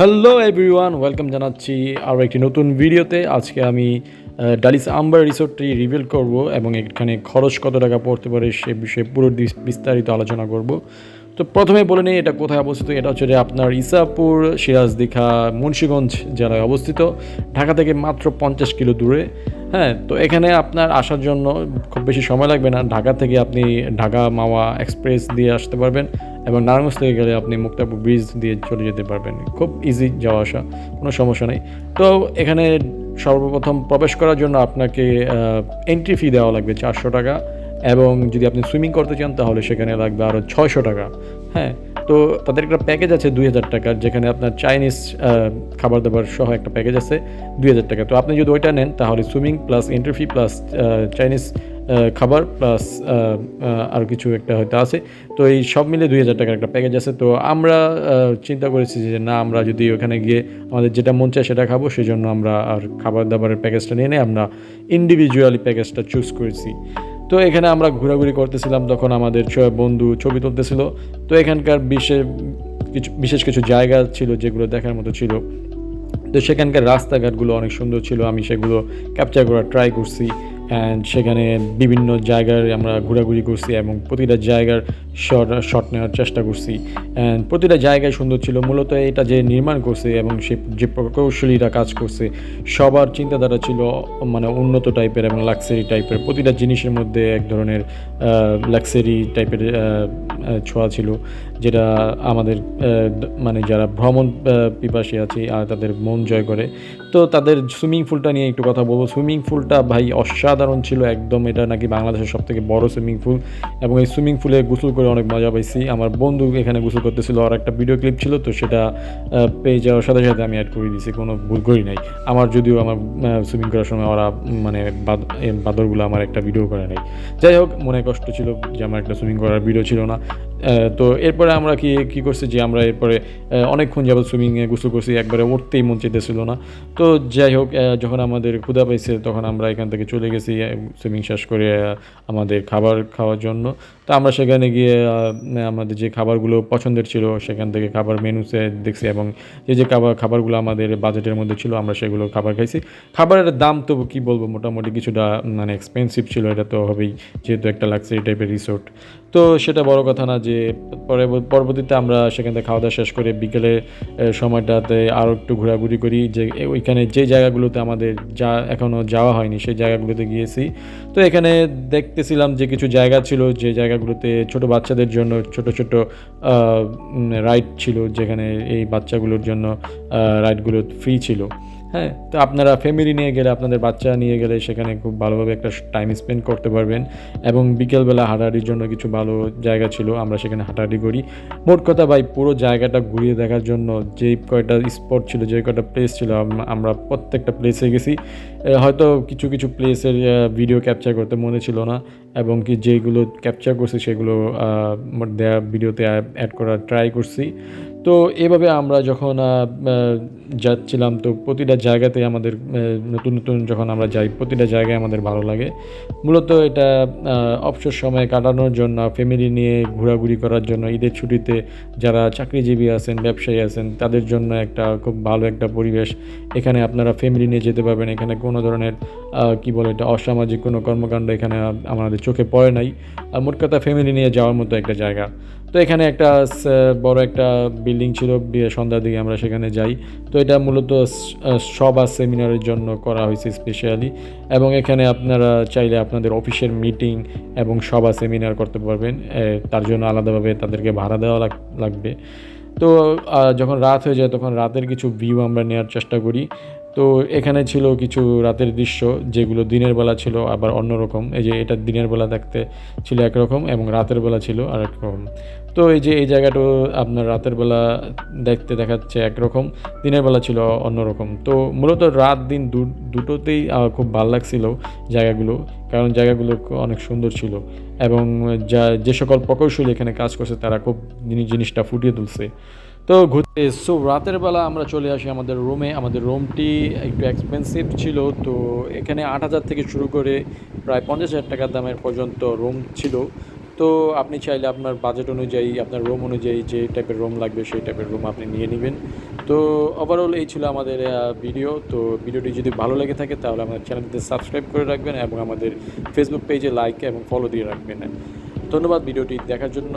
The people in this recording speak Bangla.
হ্যালো এভরিওয়ান ওয়েলকাম জানাচ্ছি আরও একটি নতুন ভিডিওতে। আজকে আমি ডালিস আম্বার রিসোর্টটি রিভিল করব এবং এখানে খরচ কত টাকা পড়তে পারে সে বিষয়ে পুরো বিস্তারিত আলোচনা করব। তো প্রথমে বলে নিই, এটা কোথায় অবস্থিত? এটা হচ্ছে যে আপনার ইসাপুর সিরাজ দীঘা মুন্সীগঞ্জ জেলায় অবস্থিত। ঢাকা থেকে মাত্র পঞ্চাশ কিলো দূরে। হ্যাঁ তো এখানে আপনার আসার জন্য খুব বেশি সময় লাগবে না। ঢাকা থেকে আপনি ঢাকা মাওয়া এক্সপ্রেস দিয়ে আসতে পারবেন। এবং নারায়ণগঞ্জ থেকে গেলে আপনি মুক্তাপুর ব্রিজ দিয়ে চলে যেতে পারবেন। খুব ইজি যাওয়া আসা, কোনো সমস্যা নেই। তো এখানে সর্বপ্রথম প্রবেশ করার জন্য আপনাকে এন্ট্রি ফি দেওয়া লাগবে চারশো টাকা এবং যদি আপনি সুইমিং করতে চান তাহলে সেখানে লাগবে আরও ছয়শো টাকা। হ্যাঁ তো তাদের একটা প্যাকেজ আছে দুই হাজার টাকার, যেখানে আপনার চাইনিজ খাবার দাবার সহ একটা প্যাকেজ আছে দুই হাজার টাকা। তো আপনি যদি ওইটা নেন তাহলে swimming plus entry fee plus Chinese খাবার প্লাস আর কিছু একটা হয়তো আছে। তো এই সব মিলে দুই হাজার টাকার একটা প্যাকেজ আছে। তো আমরা চিন্তা করেছি যে না, আমরা যদি ওখানে গিয়ে আমাদের যেটা মন চায় সেটা খাব সেই জন্য আমরা আর খাবার দাবারের প্যাকেজটা নিয়ে নিয়ে আমরা ইন্ডিভিজুয়ালি প্যাকেজটা চুজ করেছি। তো এখানে আমরা ঘোরাঘুরি করতেছিলাম, তখন আমাদের বন্ধু ছবি তুলতেছিল। তো এখানকার বিশেষ কিছু বিশেষ কিছু জায়গা ছিল যেগুলো দেখার মতো ছিল। তো সেখানকার রাস্তাঘাটগুলো অনেক সুন্দর ছিল, আমি সেগুলো ক্যাপচার করার ট্রাই করছি। অ্যান্ড সেখানে বিভিন্ন জায়গায় আমরা ঘোরাঘুরি করছি এবং প্রতিটা জায়গার শট শট নেওয়ার চেষ্টা করছি। অ্যান্ড প্রতিটা জায়গায় সুন্দর ছিল। মূলত এটা যে নির্মাণ করছে এবং সে যে প্রকৌশলীরা কাজ করছে, সবার চিন্তাধারা ছিল মানে উন্নত টাইপের এবং লাক্সারি টাইপের প্রতিটা জিনিসের মধ্যে এক ধরনের লাক্সারি টাইপের ছোঁয়া ছিল, যেটা আমাদের মানে যারা ভ্রমণ পিপাসী আছে আর তাদের মন জয় করে। তো তাদের সুইমিং পুলটা নিয়ে একটু কথা বলব। সুইমিং পুলটা ভাই অসাধারণ ছিল একদম। এটা নাকি বাংলাদেশের সব থেকে বড় সুইমিং পুল। এবং এই সুইমিং পুলে গোসল করে অনেক মজা পাইছি। আমার বন্ধু এখানে গোসল করতেছিল আর একটা ভিডিও ক্লিপ ছিল, তো সেটা পেয়ে যাওয়ার সাথে সাথে আমি অ্যাড করে দিয়েছি, কোনো ভুল করি নাই। আমার যদিও আমার সুইমিং করার সময় ওরা মানে বাদরগুলো আমার একটা ভিডিও করে নাই। যাই হোক, মনে কষ্ট ছিল যে আমার একটা সুইমিং করার ভিডিও ছিল না। time. তো এরপরে আমরা কি কি করছি যে আমরা এরপরে অনেকক্ষণ যাবত সুইমিংয়ে গোসল করছি, একবারে উঠতেই মন চাইতেছিল না। তো যাই হোক যখন আমাদের ক্ষুদা পাইছে, তখন আমরা এখান থেকে চলে গেছি সুইমিং শেষ করে আমাদের খাবার খাওয়ার জন্য। তো আমরা সেখানে গিয়ে আমাদের যে খাবারগুলো পছন্দের ছিল, সেখান থেকে খাবার মেনুসে দেখছি এবং যে যে খাবার, খাবারগুলো আমাদের বাজেটের মধ্যে ছিল, আমরা সেগুলো খাবার খাইছি। খাবারের দাম তো কি বলব, মোটামুটি কিছুটা মানে এক্সপেন্সিভ ছিল, এটা তো হবেই, যেহেতু একটা লাক্সারি টাইপের রিসোর্ট তো সেটা বড় কথা না যে পরে পরবর্তীতে আমরা সেখান থেকে খাওয়া দাওয়া শেষ করে বিকেলে সময়টাতে আরও একটু ঘোরাঘুরি করি যে ওইখানে যে জায়গাগুলোতে আমাদের যা এখনও যাওয়া হয়নি সেই জায়গাগুলোতে গিয়েছি। তো এখানে দেখতেছিলাম যে কিছু জায়গা ছিল যে জায়গাগুলোতে ছোট বাচ্চাদের জন্য ছোট ছোট রাইড ছিল যেখানে এই বাচ্চাগুলোর জন্য রাইডগুলো ফ্রি ছিল। হ্যাঁ তো আপনারা ফ্যামিলি নিয়ে গেলে, আপনাদের বাচ্চা নিয়ে গেলে সেখানে খুব ভালোভাবে একটা টাইম স্পেন্ড করতে পারবেন এবং বিকেলবেলা হাঁটাহাঁটির জন্য কিছু ভালো জায়গা ছিল, আমরা সেখানে হাঁটাহাঁটি করি। মোট কথা ভাই, পুরো জায়গাটা ঘুরিয়ে দেখার জন্য যেই কয়টা স্পট ছিল, যে কয়টা প্লেস ছিল আমরা প্রত্যেকটা প্লেসে গেছি। হয়তো কিছু কিছু প্লেসের ভিডিও ক্যাপচার করতে মনে ছিল না এবং কি যেগুলো ক্যাপচার করছি সেগুলো দেয়া ভিডিওতে অ্যাড করার ট্রাই করছি। তো এভাবে আমরা যখন যাচ্ছিলাম, তো প্রতিটা জায়গাতে আমাদের নতুন নতুন যখন আমরা যাই, প্রতিটা জায়গায় আমাদের ভালো লাগে। মূলত এটা অবসর সময় কাটানোর জন্য ফ্যামিলি নিয়ে ঘোরাঘুরি করার জন্য, ঈদের ছুটিতে যারা চাকরিজীবী আছেন, ব্যবসায়ী আছেন, তাদের জন্য একটা খুব ভালো একটা পরিবেশ। এখানে আপনারা ফ্যামিলি নিয়ে যেতে পারবেন, এখানে কোনো ধরনের কি বলে এটা, অসামাজিক কোনো কর্মকাণ্ড এখানে আমাদের চোখে পড়ে নাই। মোট কথা ফ্যামিলি নিয়ে যাওয়ার মতো একটা জায়গা। তো এখানে একটা বড় একটা বিল্ডিং ছিল সন্ধ্যার দিকে আমরা সেখানে যাই। তো এটা মূলত সভা সেমিনারের জন্য করা হয়েছে স্পেশালি এবং এখানে আপনারা চাইলে আপনাদের অফিসের মিটিং এবং সভা সেমিনার করতে পারবেন। তার জন্য আলাদাভাবে তাদেরকে ভাড়া দেওয়া লাগবে। তো যখন রাত হয়ে যায়, তখন রাতের কিছু ভিউ আমরা নেওয়ার চেষ্টা করি। তো এখানে ছিল কিছু রাতের দৃশ্য, যেগুলো দিনের বেলা ছিল, আবার অন্যরকম। এই যে এটা দিনের বেলা দেখতে ছিল একরকম এবং রাতের বেলা ছিল আর রকম তো এই যে এই জায়গাটা আপনার রাতের বেলা দেখতে দেখাচ্ছে একরকম, দিনের বেলা ছিল অন্যরকম। তো মূলত রাত দিন দুটোতেই খুব ভালো লাগছিল জায়গাগুলো, কারণ জায়গাগুলো অনেক সুন্দর ছিল এবং যা যে সকল প্রকৌশলী এখানে কাজ করছে, তারা খুব জিনিসটা ফুটিয়ে তুলছে। তো ঘুরতে সো রাতের বেলা আমরা চলে আসি আমাদের রুমে আমাদের রুমটি একটু এক্সপেন্সিভ ছিল, তো এখানে আট হাজার থেকে শুরু করে প্রায় পঞ্চাশ হাজার টাকা দামের পর্যন্ত রুম ছিল। তো আপনি চাইলে আপনার বাজেট অনুযায়ী, আপনার রুম অনুযায়ী যে টাইপের রুম লাগবে, সেই টাইপের রুম আপনি নিয়ে নেবেন। তো ওভারঅল এই ছিল আমাদের ভিডিও তো ভিডিওটি যদি ভালো লেগে থাকে, তাহলে আমাদের চ্যানেলটিতে সাবস্ক্রাইব করে রাখবেন এবং আমাদের ফেসবুক পেজে লাইক এবং ফলো দিয়ে রাখবেন। ধন্যবাদ ভিডিওটি দেখার জন্য।